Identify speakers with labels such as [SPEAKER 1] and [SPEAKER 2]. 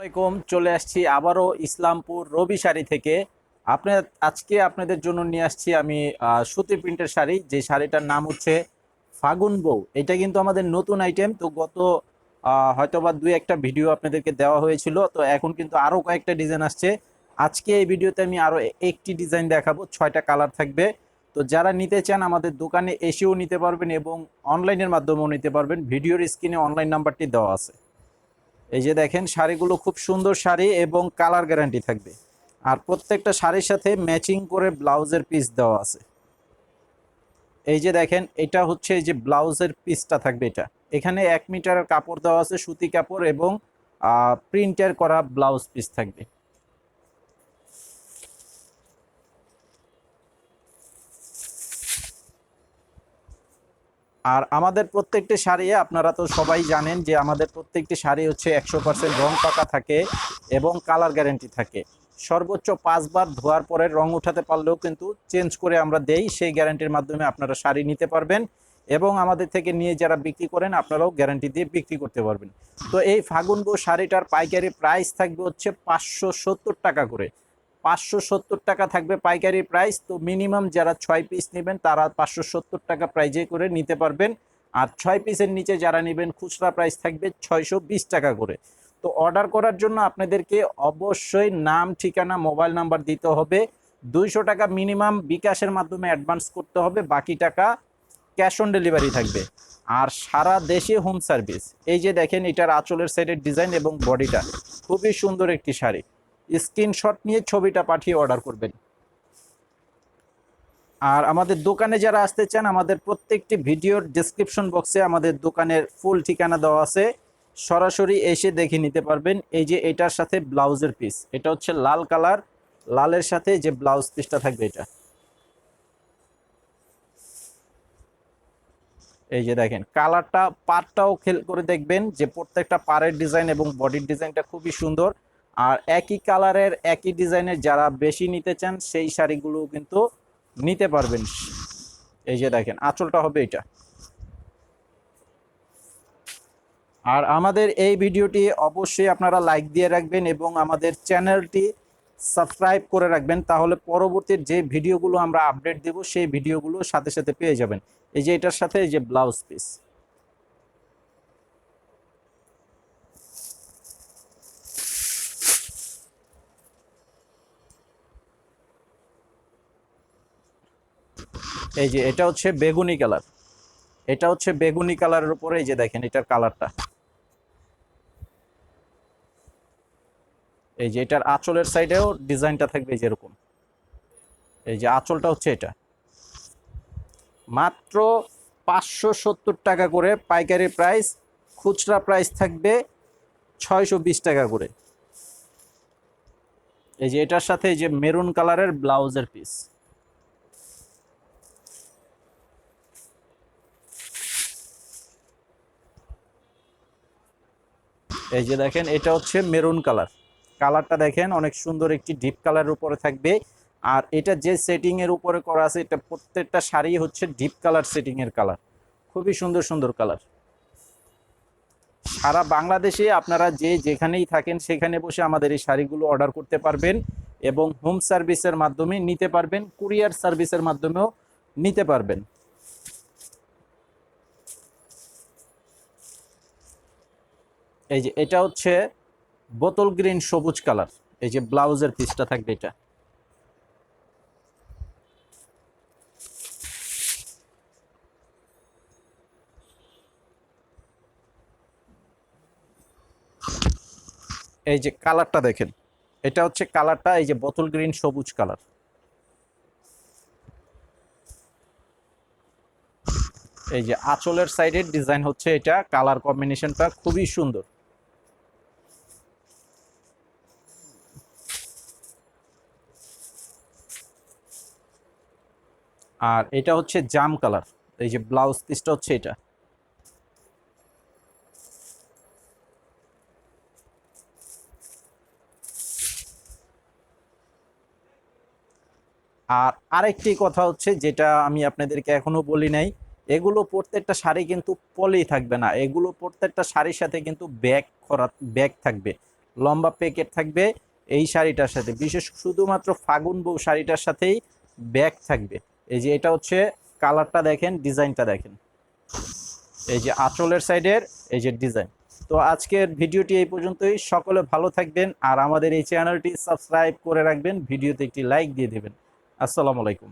[SPEAKER 1] আসসালামাইকুম চলে আসছি আবারও ইসলামপুর রবি শাড়ি থেকে। আপনার আজকে আপনাদের জন্য নিয়ে আসছি আমি সুতি প্রিন্টের শাড়ি, যে শাড়িটার নাম হচ্ছে ফাগুন বউ। এটা কিন্তু আমাদের নতুন আইটেম তো গত হয়তোবা দুই একটা ভিডিও আপনাদেরকে দেওয়া হয়েছিল, তো এখন কিন্তু আরও কয়েকটা ডিজাইন আসছে। আজকে এই ভিডিওতে আমি আরও একটি ডিজাইন দেখাবো, ছয়টা কালার থাকবে। তো যারা নিতে চান, আমাদের দোকানে এসেও নিতে পারবেন এবং অনলাইনের মাধ্যমেও নিতে পারবেন। ভিডিওর স্ক্রিনে অনলাইন নাম্বারটি দেওয়া আছে। এই যে দেখেন, শাড়িগুলো খুব সুন্দর শাড়ি এবং কালার গ্যারান্টি থাকবে। আর প্রত্যেকটা শাড়ির সাথে ম্যাচিং করে ব্লাউজের পিস দেওয়া আছে। এই যে দেখেন, এটা হচ্ছে এই যে ব্লাউজের পিসটা থাকবে এটা। এখানে এক মিটারের কাপড় দেওয়া আছে, সুতি কাপড় এবং প্রিন্টের করা ব্লাউজ পিস থাকবে। আর আমাদের প্রত্যেকটি শাড়ি, আপনারা তো সবাই জানেন যে আমাদের প্রত্যেকটি শাড়ি হচ্ছে একশো পার্সেন্ট রং পাকা থাকে এবং কালার গ্যারেন্টি থাকে। সর্বোচ্চ পাঁচবার ধোয়ার পরে রং উঠাতে পারলেও কিন্তু চেঞ্জ করে আমরা দেই, সেই গ্যারান্টির মাধ্যমে আপনারা শাড়ি নিতে পারবেন এবং আমাদের থেকে নিয়ে যারা বিক্রি করেন, আপনারাও গ্যারান্টি দিয়ে বিক্রি করতে পারবেন। তো এই ফাগুন বউ শাড়িটার পাইকারি প্রাইস থাকবে হচ্ছে পাঁচশো সত্তর টাকা করে। পাঁচশো সত্তর টাকা থাকবে পাইকারি প্রাইস তো মিনিমাম যারা ছয় পিস নেবেন, তারা পাঁচশো সত্তর টাকা প্রাইজে করে নিতে পারবেন। আর ছয় পিসের নিচে যারা নেবেন, খুচরা প্রাইস থাকবে ছয়শো বিশ টাকা করে। তো অর্ডার করার জন্য আপনাদেরকে অবশ্যই নাম, ঠিকানা মোবাইল নাম্বার দিতে হবে। দুইশো টাকা মিনিমাম বিকাশের মাধ্যমে অ্যাডভান্স করতে হবে, বাকি টাকা ক্যাশ অন ডেলিভারি থাকবে। আর সারা দেশে হোম সার্ভিস এই যে দেখেন এটার আঁচলের সাইডের ডিজাইন এবং বডিটা খুবই সুন্দর একটি শাড়ি। স্ক্রিনশট নিয়ে ছবিটা পাঠিয়ে অর্ডার করবেন। আর আমাদের দোকানে যারা আসতে চান, আমাদের প্রত্যেকটি ভিডিওর ডেসক্রিপশন বক্সে আমাদের দোকানের ফুল ঠিকানা দেওয়া আছে। সরাসরি এসে দেখে নিতে পারবেন এই যে এটার সাথে ব্লাউজের পিস এটা হচ্ছে লাল কালার, লালের সাথে যে ব্লাউজ পিসটা থাকবে এটা। এই যে দেখেন, কালারটা পারটাও খেল করে দেখবেন যে প্রত্যেকটা পারের ডিজাইন এবং বডির ডিজাইনটা খুবই সুন্দর। আর একই কালারের, একই ডিজাইনের যারা বেশি নিতে চান, সেই শাড়িগুলো কিন্তু নিতে পারবেন। এই যে দেখেন, আঁচলটা হবে এটা। আর আমাদের এই ভিডিওটি অবশ্যই আপনারা লাইক দিয়ে রাখবেন এবং আমাদের চ্যানেলটি সাবস্ক্রাইব করে রাখবেন, তাহলে পরবর্তী যে ভিডিওগুলো আমরা আপডেট দেব, সেই ভিডিওগুলো সাথে সাথে পেয়ে যাবেন। এই যে এটার সাথে এই যে ব্লাউজ পিস। এই যে এটা হচ্ছে বেগুনি কালার। এটা হচ্ছে বেগুনি কালারের উপরে এই যে দেখেন এটার কালারটা। এই যে এটার আঁচলের সাইডেও ডিজাইনটা থাকবে এই যে এরকম এই যে আঁচলটা হচ্ছে এটা। মাত্র পাঁচশো সত্তর টাকা করে পাইকারি প্রাইস খুচরা প্রাইস থাকবে ছয়শো বিশ টাকা করে। এই যে এটার সাথে এই যে মেরুন কালারের ব্লাউজের পিস এই যে দেখেন, এটা হচ্ছে মেরুন কালার। কালারটা দেখেন, অনেক সুন্দর একটি ডিপ কালারের উপরে থাকবে। আর এটা যে সেটিংয়ের উপরে করা আছে, এটা প্রত্যেকটা শাড়ি হচ্ছে ডিপ কালার সেটিংয়ের কালার। খুবই সুন্দর সুন্দর কালার। সারা বাংলাদেশে আপনারা যে যেখানেই থাকেন, সেখানে বসে আমাদের এই শাড়িগুলো অর্ডার করতে পারবেন এবং হোম সার্ভিসের মাধ্যমে নিতে পারবেন কুরিয়ার সার্ভিসের মাধ্যমেও নিতে পারবেন। এই যে এটা হচ্ছে বোতল গ্রিন সবুজ কালার। এই যে ব্লাউজের পিসটা থাকবে এটা। এই যে কালারটা দেখেন। এটা হচ্ছে কালারটা, এই যে বোতল গ্রিন সবুজ কালার। এই যে আঁচলের সাইডের ডিজাইন হচ্ছে এটা। কালার কম্বিনেশনটা খুবই সুন্দর। আর এটা হচ্ছে জাম কালার। এই যে ব্লাউজ পিসটা হচ্ছে এটা। আর আরেকটি কথা হচ্ছে যেটা আমি আপনাদেরকে এখনও বলি নাই, এগুলো প্রত্যেকটা শাড়ি কিন্তু পলি থাকবে না। এগুলো প্রত্যেকটা শাড়ির সাথে কিন্তু ব্যাগ করা, ব্যাগ থাকবে। লম্বা প্যাকেট থাকবে এই শাড়িটার সাথে। বিশেষ শুধুমাত্র ফাগুন বউ শাড়িটার সাথেই ব্যাগ থাকবে। এই যে এটা হচ্ছে কালারটা দেখেন, ডিজাইনটা দেখেন। এই যে আঁচলের সাইডের এই যে ডিজাইন। তো আজকের ভিডিওটি এই পর্যন্তই। সকলে ভালো থাকবেন আর আমাদের এই চ্যানেলটি সাবস্ক্রাইব করে রাখবেন। ভিডিওতে একটি লাইক দিয়ে দেবেন। আসসালামু আলাইকুম।